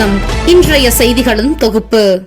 வணக்கம். இன்றைய செய்திகளின் தொகுப்பு.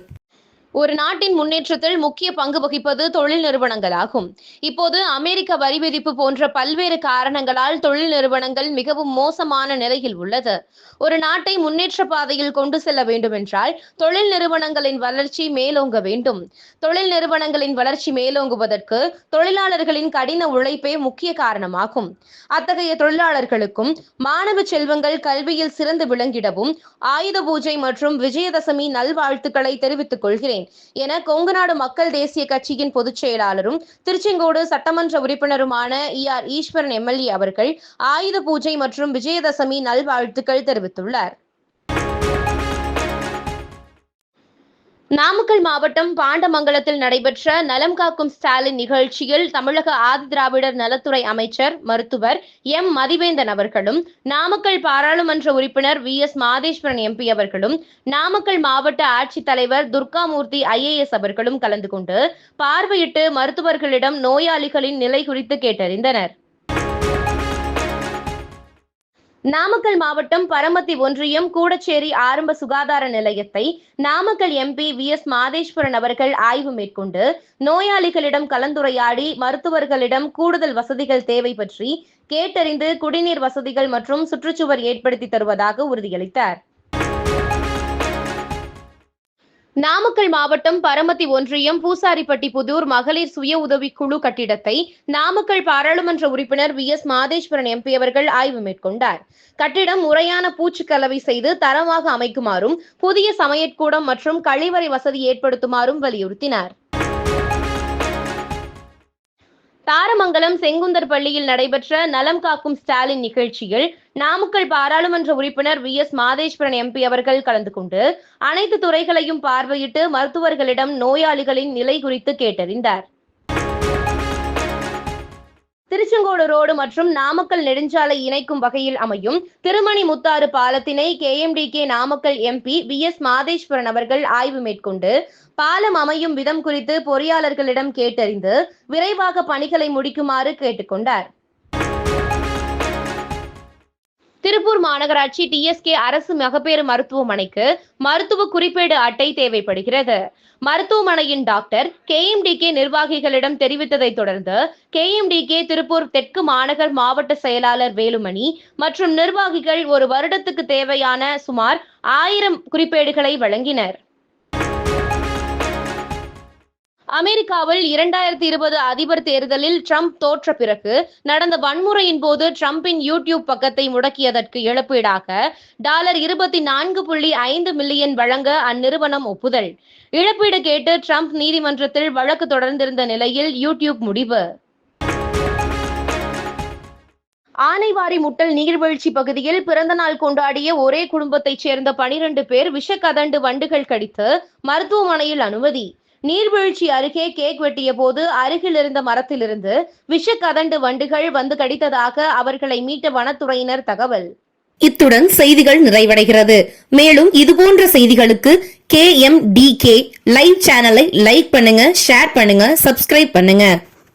ஒரு நாட்டின் முன்னேற்றத்தில் முக்கிய பங்கு வகிப்பது தொழில் நிறுவனங்களாகும். இப்போது அமெரிக்க வரி விதிப்பு போன்ற பல்வேறு காரணங்களால் தொழில் நிறுவனங்கள் மிகவும் மோசமான நிலையில் உள்ளது. ஒரு நாட்டை முன்னேற்ற பாதையில் கொண்டு செல்ல வேண்டுமென்றால் தொழில் நிறுவனங்களின் வளர்ச்சி மேலோங்க வேண்டும். தொழில் நிறுவனங்களின் வளர்ச்சி மேலோங்குவதற்கு தொழிலாளர்களின் கடின உழைப்பே முக்கிய காரணமாகும். அத்தகைய தொழிலாளர்களுக்கும் மாணவ செல்வங்கள் கல்வியில் சிறந்து விளங்கிடவும் ஆயுத பூஜை மற்றும் விஜயதசமி நல்வாழ்த்துக்களை தெரிவித்துக் கொள்கிறேன். என கொங்குநாடு மக்கள் தேசிய கட்சியின் பொதுச் செயலாளரும் திருச்செங்கோடு சட்டமன்ற உறுப்பினருமான இ. ஆர். ஈஸ்வரன் எம்எல்ஏ அவர்கள் ஆயுத பூஜை மற்றும் விஜயதசமி நல்வாழ்த்துக்கள் தெரிவித்துள்ளார். நாமக்கல் மாவட்டம் பாண்டமங்கலத்தில் நடைபெற்ற நலம் காக்கும் ஸ்டாலின் நிகழ்ச்சியில் தமிழக ஆதி திராவிடர் நலத்துறை அமைச்சர் மருத்துவர் எம். மதிவேந்தன் அவர்களும் நாமக்கல் பாராளுமன்ற உறுப்பினர் வி. எஸ். மாதேஸ்வரன் எம்பி அவர்களும் நாமக்கல் மாவட்ட ஆட்சித்தலைவர் துர்காமூர்த்தி ஐஏஎஸ் அவர்களும் கலந்து கொண்டு பார்வையிட்டு மருத்துவர்களிடம் நோயாளிகளின் நிலை குறித்து கேட்டறிந்தனர். நாமக்கல் மாவட்டம் பரமத்தி ஒன்றியம் கூடச்சேரி ஆரம்ப சுகாதார நிலையத்தை Namakkal MP V S Matheswaran அவர்கள் ஆய்வு மேற்கொண்டு நோயாளிகளிடம் கலந்துரையாடி மருத்துவர்களிடம் கூடுதல் வசதிகள் தேவை பற்றி கேட்டறிந்து குடிநீர் வசதிகள் மற்றும் சுற்றுச்சுவர் ஏற்படுத்தி தருவதாக உறுதியளித்தார். நாமக்கல் மாவட்டம் பரமத்தி ஒன்றியம் பூசாரிப்பட்டி புதூர் மகளிர் சுய உதவிக்குழு கட்டிடத்தை நாமக்கல் பாராளுமன்ற உறுப்பினர் வி எஸ் மாதேஸ்வரன் எம்பி அவர்கள் ஆய்வு மேற்கொண்டார். கட்டிடம் முறையான பூச்சு கலவை செய்து தரமாக அமைக்குமாறும் புதிய சமையற்கூடம் மற்றும் கழிவறை வசதி ஏற்படுத்துமாறும் வலியுறுத்தினார். தாரமங்கலம் செங்குந்தர் பள்ளியில் நடைபெற்ற நலம் காக்கும் ஸ்டாலின் நிகழ்ச்சியில் நாமக்கல் பாராளுமன்ற உறுப்பினர் வி எஸ் மாதேஸ்வரன் எம்பி அவர்கள் கலந்து கொண்டு அனைத்து துறைகளையும் பார்வையிட்டு மருத்துவர்களிடம் நோயாளிகளின் நிலை குறித்து கேட்டறிந்தார். திருச்செங்கோடு ரோடு மற்றும் நாமக்கல் நெடுஞ்சாலை இணைக்கும் வகையில் அமையும் Thirumani Muthar பாலத்தினை KMTK Namakkal MP V S Matheswaran அவர்கள் ஆய்வு மேற்கொண்டு பாலம் அமையும் விதம் குறித்து பொறியாளர்களிடம் கேட்டறிந்து விரைவாக பணிகளை முடிக்குமாறு கேட்டுக்கொண்டார். திருப்பூர் மாநகராட்சி டிஎஸ்கே அரசு மகப்பேறு மருத்துவமனைக்கு மருத்துவ குறிப்பேடு அட்டை தேவைப்படுகிறது. மருத்துவமனையின் டாக்டர் கேஎம்டிகே நிர்வாகிகளிடம் தெரிவித்ததை தொடர்ந்து கேஎம்டிகே திருப்பூர் தெற்கு மாநகர் மாவட்ட செயலாளர் வேலுமணி மற்றும் நிர்வாகிகள் ஒரு வருடத்துக்கு தேவையான சுமார் ஆயிரம் குறிப்பேடுகளை வழங்கினர். அமெரிக்காவில் இரண்டாயிரத்தி இருபது அதிபர் தேர்தலில் ட்ரம்ப் தோற்ற பிறகு நடந்த வன்முறையின் போது ட்ரம்பின் யூடியூப் பக்கத்தை முடக்கியதற்கு இழப்பீடாக டாலர் இருபத்தி நான்கு புள்ளி ஐந்து மில்லியன் வழங்க அந்நிறுவனம் ஒப்புதல். இழப்பீடு கேட்டு ட்ரம்ப் நீதிமன்றத்தில் வழக்கு தொடர்ந்திருந்த நிலையில் யூடியூப் முடிவு. ஆனைவாரி முட்டல் நீர்வீழ்ச்சி பகுதியில் பிறந்தநாள் கொண்டாடிய ஒரே குடும்பத்தைச் சேர்ந்த பனிரெண்டு பேர் விஷக்கதண்டு வண்டுகள் கடித்து மருத்துவமனையில் அனுமதி. நீர்வீழ்ச்சி அருகே கேக் வெட்டிய போது அருகில் இருந்த மரத்திலிருந்து விஷக்கதண்டு வண்டுகள் வந்து கடித்ததாக அவர்களை மீட்ட வனத்துறையினர் தகவல். இத்துடன் செய்திகள் நிறைவடைகிறது. மேலும் இதுபோன்ற செய்திகளுக்கு K M T K live சேனலை லைக் பண்ணுங்க ஷேர் பண்ணுங்க சப்ஸ்கிரைப் பண்ணுங்க.